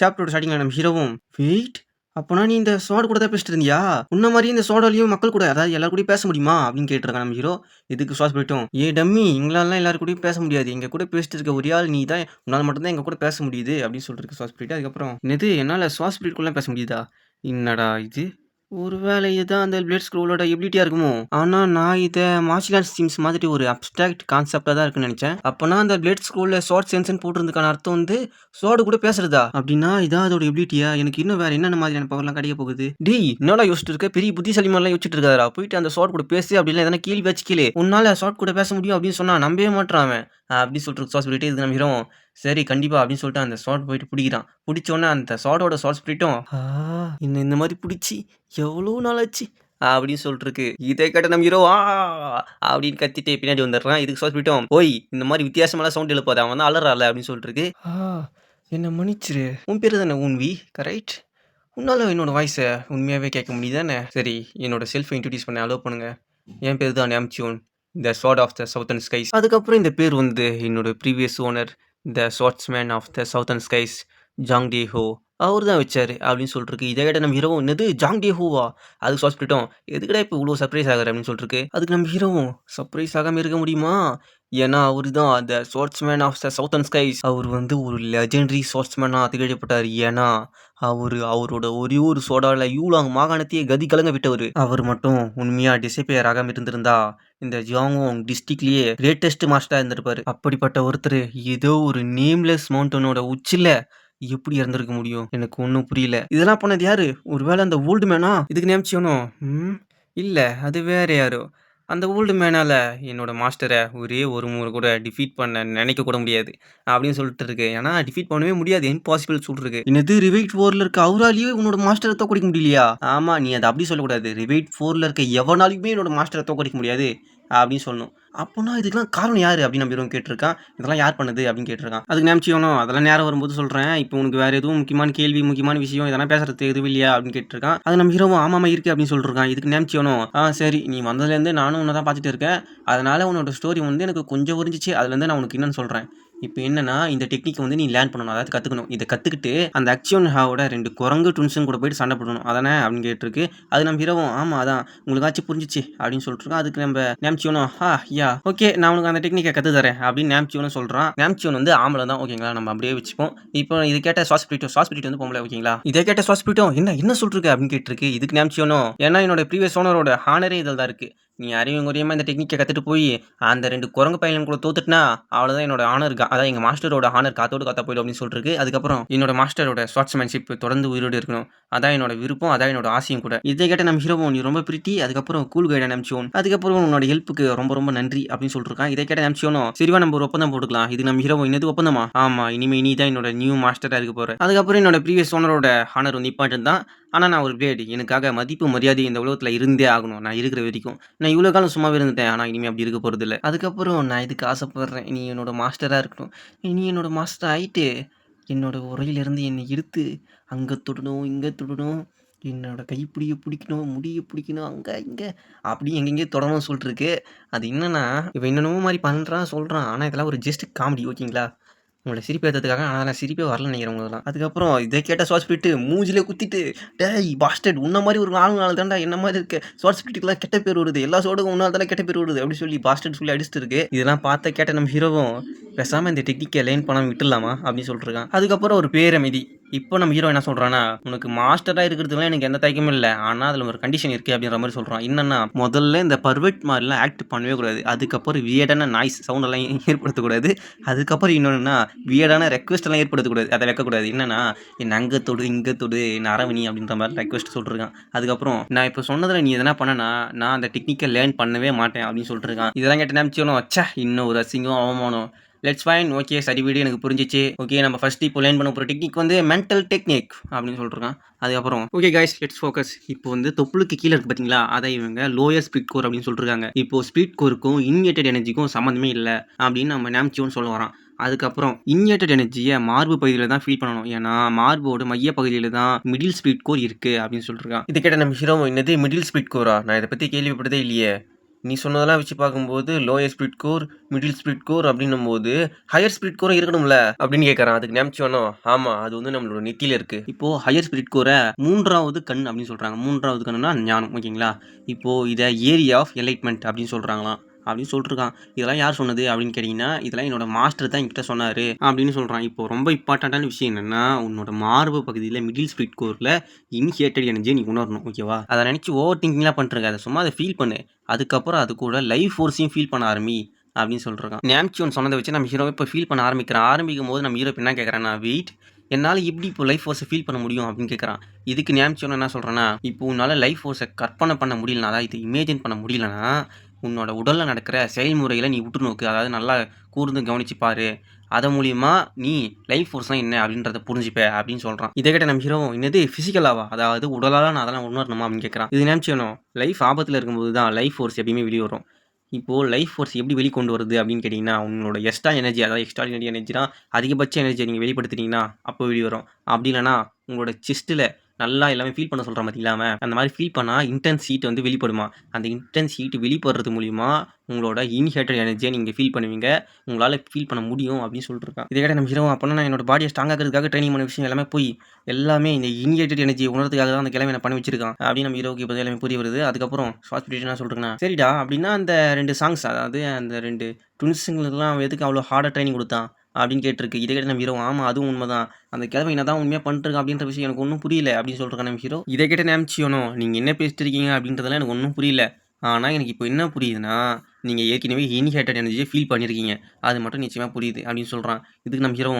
சாப்டரோட ஸ்டார்டிங்கில் நம்ம ஹீரோவும் வெயிட் அப்போனா நீ இந்த சோட கூட தான் பேசிட்டு இருந்தியா? உன்ன மாதிரி இந்த சோடாலையும் மக்கள் கூட அதாவது எல்லாரும் கூடயும் பேச முடியுமா? அப்படின்னு கேட்டிருக்கான் நம்ம ஹீரோ இதுக்கு சுவாஸ் போயிட்டோம்? ஏ டம்மி எங்களாலாம் எல்லாரும் கூடயும் பேச முடியாது. எங்க கூட பேசிட்டு இருக்க ஒரே ஆள் நீ தான் உன்னால் மட்டும்தான் எங்க கூட பேச முடியுது அப்படின்னு சொல்லிட்டு சுவாஸ் போயிட்டு அதுக்கப்புறம் என்னது என்னால் சுவாஸ் கூட பேச முடியுதா? என்னடா இது? ஒருவேளை இதுதான் அந்த பிளேட் ஸ்க்ரோலோட எபிலிட்டியா இருக்குமோ? ஆனா நான் இதை மார்ஷியல் ஆர்ட்ஸ் டீம்ஸ் மாதிரி ஒரு அப்டிராக்ட் கான்செப்டா தான் இருக்குன்னு நினைச்சேன். அப்பனா அந்த பிளேட் ஸ்க்ரோல்ல ஷார்ட் சென்சன் போட்டிருந்ததுக்கான அர்த்தம் வந்து சோடு கூட பேசுறதா? அப்படின்னா இதான் அதோட எபிலிட்டியா எனக்கு இன்னும் வேற என்னென்ன மாதிரியான பவர்லாம் கிடைக்க போகுது? டி என்னடா யோசிச்சுட்டு இருக்க? பெரிய புத்திசாலி மாதிரிலாம் யோசிச்சுட்டு இருக்காரா போயிட்டு அந்த ஷார்ட் கூட பேசு அப்படின்னா எதனா கீழ் வச்சு கீழே உன்னால ஷார்ட் கூட பேச முடியும் அப்படின்னு சொன்னா நம்பவே மாட்டான் அப்படின்னு சொல்லிட்டு சாஸ் சொல்லிட்டு இது நம்ம ஹீரோ சரி கண்டிப்பாக அப்படின்னு சொல்லிட்டு அந்த ஷார்ட் போயிட்டு பிடிக்கிறான். பிடிச்சோன்னே அந்த ஷார்ட்டோட ஷார்ட் ஸ்பிரிட்டும் இன்னும் இந்த மாதிரி பிடிச்சி எவ்வளோ நாள் ஆச்சு? அப்படின்னு சொல்லிட்டுருக்கு இதை கேட்ட நம்ம ஹீரோ ஆ அப்படின்னு கத்திட்டு பின்னாடி வந்துடுறான். இதுக்கு ஷார்ட் சொல்லிட்டோம் ஓய் இந்த மாதிரி வித்தியாசமெல்லாம் சவுண்ட் எழுப்பாது. அவன் தான் அலறால அப்படின்னு சொல்லிட்டுருக்கு என்ன மன்னிச்சிரு. உன் பேர் தானே உன்வி கரெக்ட் உன்னால என்னோட வாய்ஸை உண்மையாகவே கேட்க முடியுதானே? சரி என்னோட செல்ஃபை இன்ட்ரடியூஸ் பண்ண அலோவ் பண்ணுங்க. என் பேர் தான் நேம்ச்சியோன் the sword of the southern skies அதுக்கப்புறம் இந்த பேர் வந்து என்னோட previous owner the swordsman of the southern skies Jang Dae Ho அவர் தான் வச்சார் அப்படின்னு சொல்லிருக்கு. இதை கேட்ட நம்ம ஹீரோவும் என்னது? ஜாங் டே ஹோவா அதுக்கு ஷார்ட் எதுக்கடா இப்போ இவ்வளோ சர்ப்ரைஸ் ஆகிற அப்படின்னு சொல்லிருக்கு. அதுக்கு நம்ம ஹீரோவும் சர்ப்ரைஸ் ஆகாமல் இருக்க முடியுமா? ஏன்னா அவர் தான் the swordsman of the southern skies அவர் வந்து ஒரு லெஜெண்டரி ஸ்வாட்ஸ்மேனாக திகழப்பட்டார் ஏன்னா அவர் அவரோட ஒரே ஒரு சோடாவில் யூலாங் மாகாணத்தையே கதி கலங்க விட்டவர். அவர் மட்டும் உண்மையாக டிசைப்பியர் ஆகாமல் இருந்திருந்தா இந்த ஜியாங்கோங் டிஸ்ட்ரிக்ட்லயே கிரேட்டஸ்ட் மாஸ்டராக இருந்திருப்பாரு. அப்படிப்பட்ட ஒருத்தர் ஏதோ ஒரு நேம்லெஸ் மவுண்டனோட உச்சில எப்படி இறந்திருக்க முடியும்? எனக்கு ஒன்றும் புரியல. இதெல்லாம் பண்ணது யாரு? ஒருவேளை அந்த ஓல்டு மேனா இதுக்கு நியமிச்சியனும் ம் இல்லை அது வேற யாரோ? அந்த ஓல்டு மேனால என்னோட மாஸ்டரை ஒரே ஒரு முறை கூட டிஃபீட் பண்ண நினைக்க கூட முடியாது. அப்படின்னு சொல்லிட்டு இருக்கு. ஏன்னா டிஃபீட் பண்ணவே முடியாது. இம்பாசிபிள் சொல்லிருக்கு என்னது ரிவைட் ஃபோரில் இருக்க அவராலேயே உன்னோட மாஸ்டரை தோக்கடிக்க முடியலையா? ஆமாம் நீ அதை அப்படி சொல்லக்கூடாது. ரிவைட் ஃபோரில் இருக்க எவனாலையுமே என்னோட மாஸ்டரை தோக்கடிக்க முடியாது. அப்படின்னு சொல்லணும். அப்போனா இதுக்கெல்லாம் காரணம் யார் அப்படின்னு நம்ம கேட்டிருக்கான் இதெல்லாம் யார் பண்ணுது அப்படின்னு கேட்டிருக்கான் அதுக்கு நினச்சியோனோ அதெல்லாம் நேரம் வரும்போது சொல்கிறேன் இப்போ உனக்கு வேறு எதுவும் முக்கியமான கேள்வி முக்கியமான விஷயம் இதெல்லாம் பேசுறது எதுவும் இல்லையா அப்படின்னு கேட்டிருக்கான் அது நம்ம ஹீரோவும் ஆமாம் இருக்கு அப்படின்னு சொல்லிருக்கான் இதுக்கு நினச்சியோனோ ஆ சரி. நீ வந்ததுலேருந்து நானும் உன்னை தான் பார்த்துட்டு இருக்கேன். அதனால உன்னோட ஸ்டோரி வந்து எனக்கு கொஞ்சம் புரிஞ்சிச்சு. அதுலேருந்து நான் உனக்கு என்னன்னு சொல்கிறேன் இப்போ என்னன்னா இந்த டெக்னிக் வந்து நீ லேர்ன் பண்ணணும். அதாவது கற்றுக்கணும் இதை கற்றுக்கிட்டு அந்த அக்ஷியோன் ஹாவோட ரெண்டு குரங்கு டுன்ஸும் கூட போயிட்டு சண்டை போடணும். அதானே அப்படின்னு கேட்டிருக்கு. அது நம்ம ஹீரோவும் ஆமாம் அதான். உங்களுக்காச்சும் புரிஞ்சிச்சு அப்படின்னு சொல்லிட்டுருக்கோம் அதுக்கு நம்ம நேம்ச்சியோனும் ஹா யா ஓகே நான் உனக்கு அந்த டெக்னிக்கை கற்று தரேன் அப்படின்னு நேம்ச்சியோன்னு சொல்கிறான் நேம்ச்சியோன் வந்து ஆம்பளை தான் ஓகேங்களா? நம்ம அப்படியே வச்சுப்போம். இப்போ இது கேட்ட சாஸ் பிரிட்டோ வந்து பொம்பளை ஓகேங்களா? இதை கேட்ட சாஸ்பிரிட்டோ என்ன என்ன சொல்லிருக்கு அப்படின்னு கேட்டிருக்கு. இதுக்கு நேம்ச்சியோனும் ஏன்னா என்னோட ப்ரீவியஸ் ஓனரோட ஹானரே இதில் தான் இருக்குது நீ அறிவு குறையமாக இந்த டெக்னிக்கை கற்றுட்டு போய் அந்த ரெண்டு குரங்கு பையன் கூட தோத்துட்டுனா அவ்வளோதான் என்னோட ஆனர் அதான் எங்கள் மாஸ்டரோட ஆனர் காத்தோடு காத்தா போயிடும் அப்படின்னு சொல்லிருக்கு அதுக்கப்புறம் என்னோட மாஸ்டரோட ஸ்பாட்ஸ்மேன்ஷிப் தொடர்ந்து உயிரோடு இருக்கணும். அதான் என்னோட விருப்பம் அதான் என்னோட ஆசையும் கூட. இதை கேட்ட நம்ம ஹீரோவும் நீ ரொம்ப பிரிட்டி அதுக்கப்புறம் கூல் கைடை நினச்சோன் அதுக்கப்புறம் உன்னோட ஹெல்ப்புக்கு ரொம்ப ரொம்ப நன்றி அப்படின்னு சொல்லிருக்கான் இதை கேட்ட நினச்சோனும் சரிவா நம்ம ஒரு ஒப்பந்தம் போட்டுக்கலாம். இது நம்ம ஹீரோவும் இன்னது ஒப்பந்தமா? ஆமா இனிமே நீ தான் என்னோட நியூ மாஸ்டராக இருக்க போகிறேன் அதுக்கப்புறம் என்னோட ப்ரீவியஸ் ஓனரோட ஹானர் வந்து இம்பார்ட்டன் தான் ஆனால் நான் ஒரு பிளேடு எனக்காக மதிப்பு மரியாதை இந்த உலகத்தில் இருந்தே ஆகணும். நான் இருக்கிற வரைக்கும். நான் இவ்வளோ காலம் சும்மாவே இருந்துட்டேன். ஆனால் இனிமேல் அப்படி இருக்க போகிறது இல்லை அதுக்கப்புறம் நான் இதுக்கு ஆசைப்படுறேன்? நீ என்னோட மாஸ்டராக இருக்கணும். நீ என்னோட மாஸ்டர் ஆகிட்டு என்னோட உரையிலேருந்து என்னை இழுத்து அங்கே தொடணும் இங்கே தொடணும். என்னோட கைப்பிடியை பிடிக்கணும் முடியை பிடிக்கணும் அங்கே இங்கே அப்படி எங்கெங்கேயோ தொடணும்னு சொல்லிட்டுருக்கு அது என்னென்னா இவன் என்னென்னமோ மாதிரி பண்ணுறான் சொல்கிறான் ஆனால் இதெல்லாம் ஒரு ஜஸ்ட் காமெடி ஓகேங்களா உங்களை சிரிப்பு ஏற்றதுக்காக ஆனால் நான் சிரிப்பே வரல நினைக்கிறேன் உங்களெல்லாம் அதுக்கப்புறம் இதை கேட்ட ஷார்ட் ஸ்பிரிட்டு மூஞ்சிலே குத்திட்டு டேய் பாஸ்டட் உன்ன மாதிரி ஒரு நாலு நாள் தாண்டா என்ன மாதிரி இருக்க? ஷார்ட் ஸ்பிரிட்டுக்கெல்லாம் கெட்ட பேர் வருது. எல்லா சோடுக்கும் உன்னால் தானே கெட்ட பேர் வருது. அப்படின்னு சொல்லி பாஸ்டட் சொல்லி அடிச்சுட்டு இருக்கு. இதெல்லாம் பார்த்த கேட்ட நம்ம ஹீரோவும் பேசாமல் இந்த டெக்னிக்கை லைன் பண்ணாமல் விட்டுலாமா அப்படின்னு சொல்லிட்டுருக்கான். அதுக்கப்புறம் ஒரு பேரமைதி. இப்போ நம்ம ஹீரோ என்ன சொல்கிறான்னா உனக்கு மாஸ்டராக இருக்கிறதுலாம் எனக்கு எந்த தயக்கமும் இல்லை. ஆனால் அதில் ஒரு கண்டிஷன் இருக்குது அப்படின்ற மாதிரி சொல்கிறான் என்னென்னா முதல்ல இந்த பர்வெட் மாதிரிலாம் ஆக்ட் பண்ணவே கூடாது. அதுக்கப்புறம் வியடான நாய்ஸ் சவுண்டெல்லாம் ஏற்படுத்தக்கூடாது அதுக்கப்புறம் இன்னொன்றுனா வியடான ரெக்வஸ்ட் எல்லாம் ஏற்படுத்தக்கூடாது அதை வைக்கக்கூடாது என்னன்னா என் அங்கே தொடு இங்கே தொடு என் அரவணி அப்படின்ற மாதிரி ரெக்வஸ்ட் சொல்லிருக்கான் அதுக்கப்புறம் நான் இப்போ சொன்னதில் நீ எதனா பண்ணனா நான் அந்த டெக்னிக்கை லேர்ன் பண்ணவே மாட்டேன் அப்படின்னு சொல்லிட்டு இதெல்லாம் கேட்ட நினச்சோம் வச்சா இன்னும் ஒரு அசிங்கம் அவமானம். லெட்ஸ் ஃபைன் ஓகே சரி வீடு எனக்கு புரிஞ்சிச்சு. ஓகே நம்ம ஃபஸ்ட் இப்போ லேர்ன் பண்ண போகிற டெக்னிக் வந்து மென்டல் டெக்னிக் அப்படின்னு சொல்லிருக்கான் அதுக்கப்புறம் ஓகே கைஸ் லெட்ஸ் ஃபோக்கஸ் இப்போ வந்து தொப்புளுக்கு கீழே இருக்கு பார்த்தீங்களா அதை இவங்க லோயர் ஸ்பீட் கோர் அப்படின்னு சொல்லிருக்காங்க இப்போ ஸ்பீட் கோருக்கும் இன்வேட்டட் எனர்ஜிக்கும் சம்மந்தமே இல்லை அப்படின்னு நம்ம நேம்ச்சியோன்னு சொல்ல வரோம் அதுக்கப்புறம் இன்ஜெக்டட் எனர்ஜியை மார்பு பகுதியில் தான் ஃபீல் பண்ணணும். ஏன்னா மார்போட மைய பகுதியில் தான் மிடில் ஸ்பீட் கோர் இருக்குது அப்படின்னு சொல்லிருக்கான் இது கேட்ட நம்ம ஹீரோ என்னது மிடில் ஸ்பீட் கோரா நான் இதை பற்றி கேள்விப்பட்டதே இல்லையே. நீ சொன்னதெல்லாம் வச்சு பார்க்கும்போது lower spirit core middle spirit core அப்படின்னும் போது ஹையர் ஸ்பிரிட் கோரும் இருக்கணும்ல அப்படின்னு கேட்குறான் அதுக்கு நியமிச்சோனோ ஆமாம் அது வந்து நம்மளோட நெத்தியில் இருக்குது இப்போது ஹையர் ஸ்பிரிட் கோரை மூன்றாவது கண் அப்படின்னு சொல்கிறாங்க மூன்றாவது கண்ணுனா ஞானம் ஓகேங்களா? இப்போது இதை ஏரியா ஆஃப் எலைட்மெண்ட் அப்படின்னு சொல்கிறாங்களாம் அப்படின்னு சொல்லிட்டுருக்கான். இதெல்லாம் யார் சொன்னது அப்படின்னு கேட்டிங்கன்னா இதெல்லாம் என்னோட மாஸ்டர் தான் என்கிட்ட சொன்னார் அப்படின்னு சொல்கிறான் இப்போ ரொம்ப இம்பார்ட்டண்ட்டான விஷயம் என்னென்னா உன்னோட மார்பு பகுதியில் மிடில் ஸ்பிரிட் கோரில் இன்ஹியேட்டட் எனர்ஜி நீ உணரணும் ஓகேவா அதை நினச்சி ஓவர் திங்கிங்லாம் பண்ணிருக்க அதை சும்மா அதை ஃபீல் பண்ணு. அதுக்கப்புறம் அது கூட லைஃப் ஃபோர்ஸையும் ஃபீல் பண்ண ஆரம்பி அப்படின்னு சொல்லிருக்கான் நேம்ச்சியோன் சொன்னதை வச்சு நம்ம ஹீரோ இப்போ ஃபீல் பண்ண ஆரம்பிக்கிறேன். ஆரம்பிக்கும் போது நம்ம ஹீரோ என்ன கேட்குறேன்னா வெயிட் என்னால் எப்படி இப்போ லைஃப் ஃபோர்ஸை ஃபீல் பண்ண முடியும்? அப்படின்னு கேட்குறான் இதுக்கு நேம்ச்சியோன் என்ன சொல்கிறேன்னா இப்போ உன்னால் லைஃப் ஃபோர்ஸை கற்பனை பண்ண முடியலனா அதாவது இது இமேஜின் பண்ண முடியலனா உன்னோட உடலில் நடக்கிற செயல்முறைகளை நீ உற்று நோக்கு அதாவது நல்லா கூர்ந்து கவனிச்சு பாரு. அதன் மூலிமா நீ லைஃப் ஃபோர்ஸ்னால் என்ன அப்படின்றத புரிஞ்சுப்ப அப்படின்னு சொல்கிறான் இதை கேட்ட நம்ம ஹீரோ என்னது? ஃபிசிக்கலாவா அதாவது உடலால் நான் அதெல்லாம் உணரணுமா அப்படின்னு கேட்குறான் இது நினச்சிக்கணும் லைஃப் ஆபத்தில் இருக்கும்போது தான் லைஃப் ஃபோர்ஸ் எப்பயுமே வெளியே வரும். இப்போது லைஃப் ஃபோர்ஸ் எப்படி வெளிக்கொண்டு வருது அப்படின்னு கேட்டிங்கன்னா உங்களோட எக்ஸ்ட்ரா எனர்ஜி அதாவது எக்ஸ்ட்ராடினரி எனர்ஜினா அதிகபட்ச எனர்ஜியை நீங்கள் வெளிப்படுத்துனீங்கன்னா அப்போ வெளியே வரும். அப்படி இல்லைனா உங்களோட செஸ்ட்டில் நல்லா எல்லாமே ஃபீல் பண்ண சொல்கிற மாதிரி இல்லாமல் அந்த மாதிரி ஃபீல் பண்ணால் இன்டென்ஸ் ஹீட் வந்து வெளிப்படுமா? அந்த இன்டென்ஸ் ஹீட் வெளிப்படுறது மூலிமா உங்களோட இன்ஹேட்டட் எனர்ஜியை நீங்கள் ஃபீல் பண்ணுவீங்க. உங்களால் ஃபீல் பண்ண முடியும் அப்படின்னு சொல்லிட்டு இருக்கான். இதை கேட்ட நம்ம ஹீரோ அப்போனா நான் என்னோட பாடியை ஸ்ட்ராங் ஆகிறதுக்காக ட்ரைனிங் பண்ண விஷயம் எல்லாமே போய் எல்லாமே இந்த இன்ஹேட்டட் எனர்ஜி உணர்றதுக்காக தான் அந்த கிழமை நான் பண்ணி வச்சிருக்கான் அப்படின்னு நம்ம ஹீரோக்கு இப்போ எல்லாமே புரிய வருது. அதுக்கப்புறம் ஹாஸ்பிட்டல் என்ன சொல்கிறேன்னா சரிடா அப்படின்னா அந்த ரெண்டு சாங்ஸ் அதாவது அந்த ரெண்டு ட்வின்ஸுங்களுக்குலாம் எதுக்கு அவ்வளோ ஹார்டாக ட்ரைனிங் கொடுத்தான்? அப்படின்னு கேட்டிருக்கு. இதை கேட்ட நம்ம ஹீரோ. ஆமாம் அதுவும் உண்மை தான் அந்த கிழமை என்ன தான் உண்மையாக பண்ணிட்டுருக்கேன் அப்படின்ற விஷயம் எனக்கு ஒன்றும் புரியல அப்படின்னு சொல்லிருக்கான் நம்ம ஹீரோ. இதை கேட்ட நினச்சியோனோ நீங்கள் என்ன பேசிட்டு இருக்கீங்க அப்படின்றதெல்லாம் எனக்கு ஒன்றும் புரியல. ஆனால் எனக்கு இப்போ என்ன புரியுதுன்னா நீங்கள் ஏற்கனவே இனிஹேட்டட் எனர்ஜியை ஃபீல் பண்ணியிருக்கீங்க அது மட்டும் நிச்சயமாக புரியுது அப்படின்னு சொல்கிறான் இதுக்கு நம்ம ஹீரோ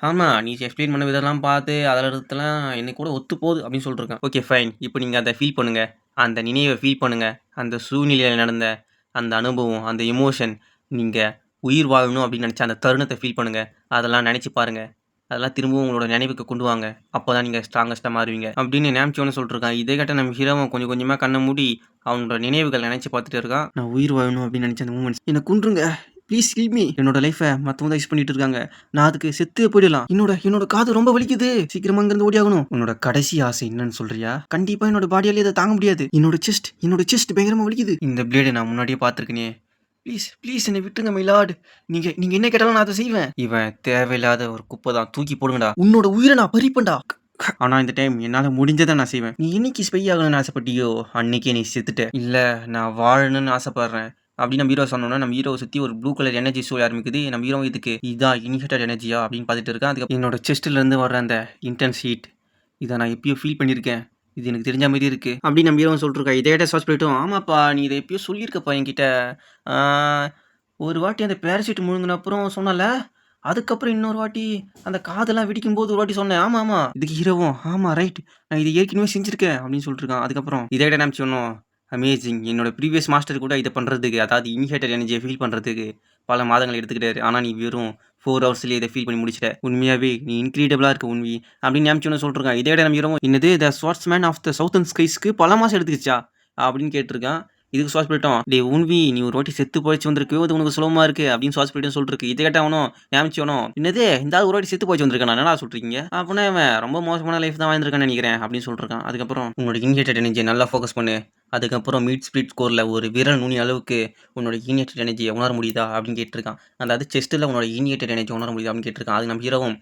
ஆமாம் நீ எக்ஸ்பிளைன் பண்ண விதெல்லாம் பார்த்து அதில் இடத்துலாம் என்னை கூட ஒத்து போகுது அப்படின்னு சொல்லிருக்கேன் ஓகே ஃபைன் இப்போ நீங்கள் அதை ஃபீல் பண்ணுங்கள் அந்த நினைவை ஃபீல் பண்ணுங்கள் அந்த சூழ்நிலையில் நடந்த அந்த அனுபவம் அந்த எமோஷன் நீங்கள் உயிர் வாழணும் அப்படின்னு நினச்ச அந்த தருணத்தை ஃபீல் பண்ணுங்கள் அதெல்லாம் நினச்சி பாருங்கள் அதெல்லாம் திரும்பவும் உங்களோட நினைவுக்கு கொண்டு வாங்க. அப்போ தான் நீங்கள் ஸ்ட்ராங்கஸ்ட்டாக மாறுவீங்க. அப்படின்னு நேம்ச்சோன்னு சொல்லிட்டுருக்கான் இதே கட்ட நம்ம ஹீரோவும் கொஞ்சம் கொஞ்சமாக கண்ணை மூடி அவனோட நினைவுகள் நினச்சி பார்த்துட்டு இருக்கான். நான் உயிர் வாழணும் அப்படின்னு நினச்ச அந்த மூமெண்ட்ஸ் என்னை குன்றுங்க. ப்ளீஸ் கில் மீ என்னோட லைஃபை மற்றவங்க யூஸ் பண்ணிட்டு இருக்காங்க. நான் அதுக்கு செத்து போயிடலாம். என்னோட என்னோட காது ரொம்ப வலிக்குது. சீக்கிரமா இங்கிருந்து ஓடியாகணும் உன்னோட கடைசி ஆசை என்னன்னு சொல்றியா? கண்டிப்பா என்னோட பாடியாலே அதை தாங்க முடியாது. என்னோட செஸ்ட் என்னோட செஸ்ட் பயங்கரமா வலிக்குது. இந்த பிளேடை நான் முன்னாடியே பார்த்துருக்கேனே. ப்ளீஸ் ப்ளீஸ் என்னை விட்டுருங்க மிலாட் நீங்க நீங்க என்ன கேட்டாலும் நான் அதை செய்வேன். இவன் தேவையில்லாத ஒரு குப்பை தான் தூக்கி போடுங்கடா உன்னோட உயிரை நான் பறிப்பேன்டா. ஆனா இந்த டைம் என்னால முடிஞ்சதை நான் செய்வேன். நீ இன்னைக்கு ஸ்பை ஆகணும்னு ஆசைப்பட்டியோ அன்னைக்கே நீ செத்துட்ட. இல்ல நான் வாழணும்னு ஆசைப்படுறேன். அப்படின்னு நம்ம ஹீரோ சொன்னோன்னா நம்ம ஹீரோ சுற்றி ஒரு ப்ளூ கலர் எனர்ஜி சூழ ஆரம்பிக்குது. நம்ம ஹீரோ இதுக்கு இதான் இன்ஹிட்டட் எனர்ஜியா அப்படின்னு பார்த்துட்டு இருக்கேன். அதுக்கு என்னோட செஸ்ட்லேருந்து வர அந்த இன்டென்ஸ் ஹீட் இதை நான் எப்பயோ ஃபீல் பண்ணியிருக்கேன். இது எனக்கு தெரிஞ்ச மாதிரி இருக்குது அப்படி நம்ம ஹீரோ சொல்லிருக்கா இதே சர்ச் பண்ணிட்டோம். ஆமாப்பா நீ இதை எப்பயோ சொல்லியிருக்கப்பா என்கிட்ட. ஒரு வாட்டி அந்த பேரசீட் முழுங்கின அப்புறம் சொன்னல அதுக்கப்புறம் இன்னொரு வாட்டி அந்த காதெல்லாம் வெடிக்கும் போது ஒரு வாட்டி சொன்னேன். ஆமாம் ஆமாம் இதுக்கு ஹீரோவும் ஆமாம் ரைட் நான் இது ஏற்கனவே செஞ்சுருக்கேன் அப்படின்னு சொல்லிட்டுருக்கான். அதுக்கப்புறம் இதே நினைச்சு சொன்னோம் அமேசிங் என்னோட ப்ரீவியஸ் மாஸ்டர் கூட இதை பண்ணுறதுக்கு அதாவது இன்ஹேட்டர் எனர்ஜியை ஃபீல் பண்ணுறதுக்கு பல மாதங்கள் எடுத்துக்கிட்டாரு. ஆனால் நீ வெறும் ஃபோர் ஹவர்ஸ்லேயே இதை ஃபீல் பண்ணி முடிச்சிட்ட. உண்மையாகவே நீ இன்க்ரீடிபிளாக இருக்க உண்மை அப்படின்னு நினச்சோன்னு சொல்லிருக்கான் இதே நம்ம இரவும் என்னது the swordsman of the சவுத்தன் ஸ்கைஸ்க்கு பல மாதம் எடுத்துக்கிச்சா? அப்படின்னு கேட்டிருக்கான். இதுக்கு சுவாஸ் பண்ணிட்டோம் டே உன்வி நீ ஒரு வாட்டி செத்து போயிச்சு வந்திருக்கு. அது உனக்கு சுலமாக இருக்குது அப்படின்னு சுவாஸ் பண்ணிட்டு சொல்லிருக்கு இதை கேட்டவனும் ஞாபகம் என்னது இந்த ஒரு வாட்டி செத்து போயிடுச்சு வந்திருக்கான்? என்னடா சொல்கிறீங்க அப்படின்னா அவன் ரொம்ப மோசமான லைஃப் தான் வாழ்ந்திருக்கான்னு நினைக்கிறேன். அப்படின்னு சொல்லிருக்கான் அதுக்கப்புறம் உங்களோட இன்ஹேட்டட் எனர்ஜி நல்லா ஃபோக்கஸ் பண்ணு. அதுக்கப்புறம் மீட் ஸ்பீட் ஸ்கோரில் ஒரு விரல் நுனி அளவுக்கு உன்னோட யூனியேட்டட் எனர்ஜியை உணர முடியுதா அப்படின்னு கேட்டிருக்கான். அதாவது செஸ்ட்டில் உன்னோட யூனியேட்டட் எனர்ஜி உணர முடியுதா அப்படின்னு கேட்டிருக்கான். அது நம்ம ஹீரோவும்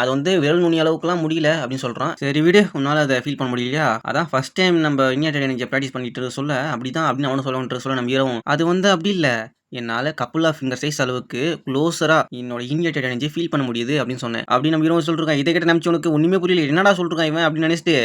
அது வந்து விரல் நுனி அளவுக்குலாம் முடியல அப்படின்னு சொல்கிறான் சரி விடு உன்னால் அதை ஃபீல் பண்ண முடியலையா? அதான் ஃபர்ஸ்ட் டைம் நம்ம யூனியேட்டட் எனர்ஜியை ப்ராக்டிஸ் பண்ணிட்டு சொல்ல அப்படி தான் அப்படின்னு அவனு சொல்லணுன்ற சொல்ல நம்ம ஹீரோவும் அது வந்து அப்படி இல்லை. என்னால் கப்புள் ஆஃப் ஃபிங்கர் சைஸ் அளவுக்கு க்ளோஸராக என்னோட இனியேட்டட் எனர்ஜி ஃபீல் பண்ண முடியுது அப்படின்னு சொன்னேன். அப்படி நம்ம ஹீரோ சொல்லிருக்கான் இதை கிட்ட நினச்சி உனக்கு ஒன்றுமே புரியல என்னடா சொல்லிருக்கான் இவன் அப்படின்னு நினச்சிட்டு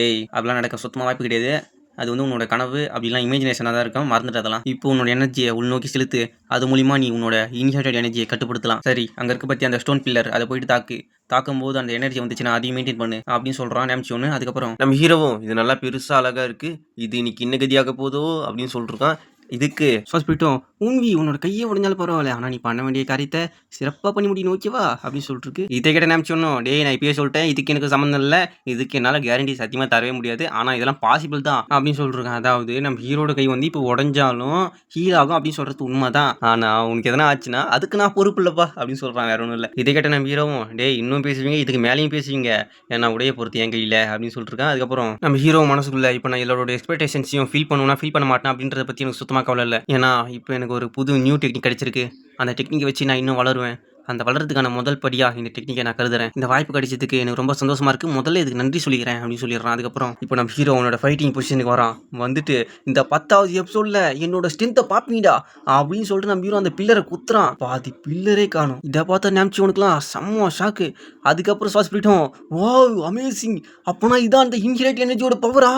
டேய் அப்படிலாம் நடக்க சுத்தமாக வாய்ப்பு கிடையாது. அது வந்து உன்னோட கனவு அப்படிலாம் இமேஜினேஷனாக தான் இருக்கும். மறந்துட்டு அதெல்லாம். இப்போ உன்னோட எனர்ஜியை உள்நோக்கி செலுத்து அது மூலிமா நீ உன்னோட இன்ஹேட்டட் எனர்ஜியை கட்டுப்படுத்தலாம். சரி அங்கே இருக்க பற்றி அந்த ஸ்டோன் பில்லர் அதை போயிட்டு தாக்கு. தாக்கும் போது அந்த எனர்ஜி வந்துச்சுன்னா அதையும் மெயின்டைன் பண்ணு அப்படின்னு சொல்கிறான் நினச்சி ஒன்று அதுக்கப்புறம் நம்ம ஹீரோவும் இது நல்லா பெருசாக அழகாக இருக்குது இது இன்னைக்கு என்ன கதியாக போதோ அப்படின்னு சொல்லிருக்கான் இதுக்கு ஃபர்ஸ்ட் போயிட்டோம் ஊன்வி உன்னோட கையை உடஞ்சாலும் பரவாயில்ல. ஆனால் நீ பண்ண வேண்டிய காரியத்தை சிறப்பாக பண்ணி முடியும் ஓகேவா அப்படின்னு சொல்லிட்டுருக்கு. இதை கிட்ட நினச்சி ஒன்றும் டேய் நான் இப்பயே சொல்லிட்டேன். இதுக்கு எனக்கு சம்மந்தம் இல்லை. இதுக்கு என்னால் கேரண்டி சத்தியமாக தரவே முடியாது. ஆனால் இதெல்லாம் பாசிபிள் தான் அப்படின்னு சொல்லிருக்கேன் அதாவது நம்ம ஹீரோட கை வந்து இப்போ உடஞ்சாலும் ஹீல் ஆகும் அப்படின்னு சொல்கிறது உண்மை தான் ஆனால் உனக்கு எதனா ஆச்சுன்னா அதுக்கு நான் பொறுப்பு இல்லைப்பா அப்படின்னு சொல்கிறான் வேற ஒன்றும் இல்லை. இதை கேட்ட நம்ம ஹீரோவும் டேய் இன்னும் பேசுவீங்க? இதுக்கு மேலேயும் பேசுவீங்க? ஏன்னா உடைய பொறுத்து என் கையில் அப்படின்னு சொல்லிருக்கேன் அதுக்கப்புறம் நம்ம ஹீரோ மனசுக்குள்ள இப்போ நான் எல்லாரோட எக்ஸ்பெக்டேஷன்ஸையும் ஃபீல் பண்ணுவேன்னா ஃபீல் பண்ண மாட்டேன் அப்படின்றத பற்றி எனக்கு சுத்தமாக கவலை இல்லை. ஏன்னா இப்போ எனக்கு ஒரு புது நியூ டெக்னிக் கிடச்சிருக்கு. அந்த டெக்னிக்கை வச்சு நான் இன்னும் வளருவேன். அந்த வளர்றதுக்கான முதல் படியாக இந்த டெக்னிக்கை நான் கருதுறேன். இந்த வாய்ப்பு கிடைச்சதுக்கு எனக்கு ரொம்ப சந்தோஷமா இருக்கு. முதல்ல இதுக்கு நன்றி சொல்லிக்கிறேன் அப்படின்னு சொல்லிடுறான். அதுக்கப்புறம் இப்போ நம்ம ஹீரோ அவனோட ஃபைட்டிங் பொசிஷனுக்கு வரான். வந்துட்டு இந்த பத்தாவது எபிசோட்ல என்னோட ஸ்ட்ரென்த்தை பாப்பீங்கடா அப்படின்னு சொல்லிட்டு நம்ம ஹீரோ அந்த பில்லரை குத்துறான். பாதி பில்லரே காணும். இதை பார்த்தா நினச்சி உனக்குலாம் செம்ம ஷாக்கு அதுக்கப்புறம் சுவாஸ் போயிட்டோம் வா அமேசிங் அப்போனா இதான் அந்த இன்ஹிரேட் எனர்ஜியோட பவரா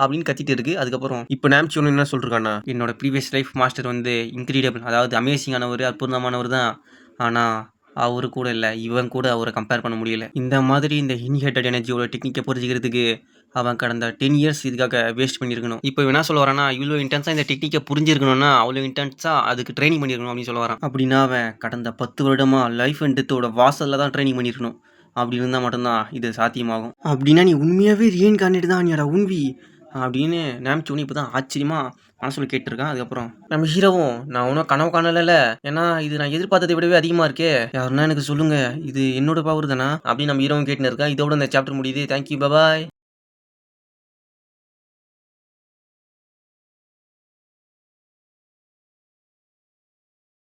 அப்படின்னு கத்திட்டு இருக்கு. அதுக்கப்புறம் இப்போ நேம்ச்சி ஒன்று என்ன சொல்றானா என்னோட ப்ரீவியஸ் லைஃப் மாஸ்டர் வந்து இன்க்ரீடியபிள் அதாவது அமேசிங்கானவர் அற்புதமானவர் தான். ஆனால் அவரு கூட இல்லை இவன் கூட அவரை கம்பேர் பண்ண முடியல. இந்த மாதிரி இந்த இன்ஹேட்டட் எனர்ஜியோட டெக்னிக்கை புரிஞ்சுக்கிறதுக்கு அவன் கடந்த டென் இயர்ஸ் இதுக்காக வேஸ்ட் பண்ணியிருக்கணும். இப்போ என்ன சொல்ல வரானா இவ்வளோ இன்டென்ஸாக இந்த டெக்னிக்கை புரிஞ்சிருக்கணும்னா அவ்வளோ இன்டென்ஸாக அதுக்கு ட்ரைனிங் பண்ணியிருக்கணும் அப்படின்னு சொல்ல வரான். அப்படின்னா அவன் கடந்த பத்து வருடமாக லைஃப் அண்ட் டெத்தோட வாசலில் தான் ட்ரைனிங் பண்ணியிருக்கணும். அப்படி இருந்தால் மட்டும்தான் இது சாத்தியமாகும். அப்படின்னா நீ உண்மையாகவே ரியன் காண்டிட்டு தான் நீடா உண்வி. அப்படின்னு நினச்சோன்னே இப்போ தான் ஆச்சரியமாக மனசுல கேட்டிருக்கான். அதுக்கப்புறம் நம்ம ஹீரோவும் நான் ஒன்றும் கனவு காணல ஏன்னா இது நான் எதிர்பார்த்ததை விடவே அதிகமாக இருக்கே. யாருன்னா எனக்கு சொல்லுங்க இது என்னோட பவர் தானா? அப்படின்னு நம்ம ஹீரோவும் கேட்டுன்னு இருக்கா. இதோட இந்த சாப்டர் முடியுது. Thank you bye bye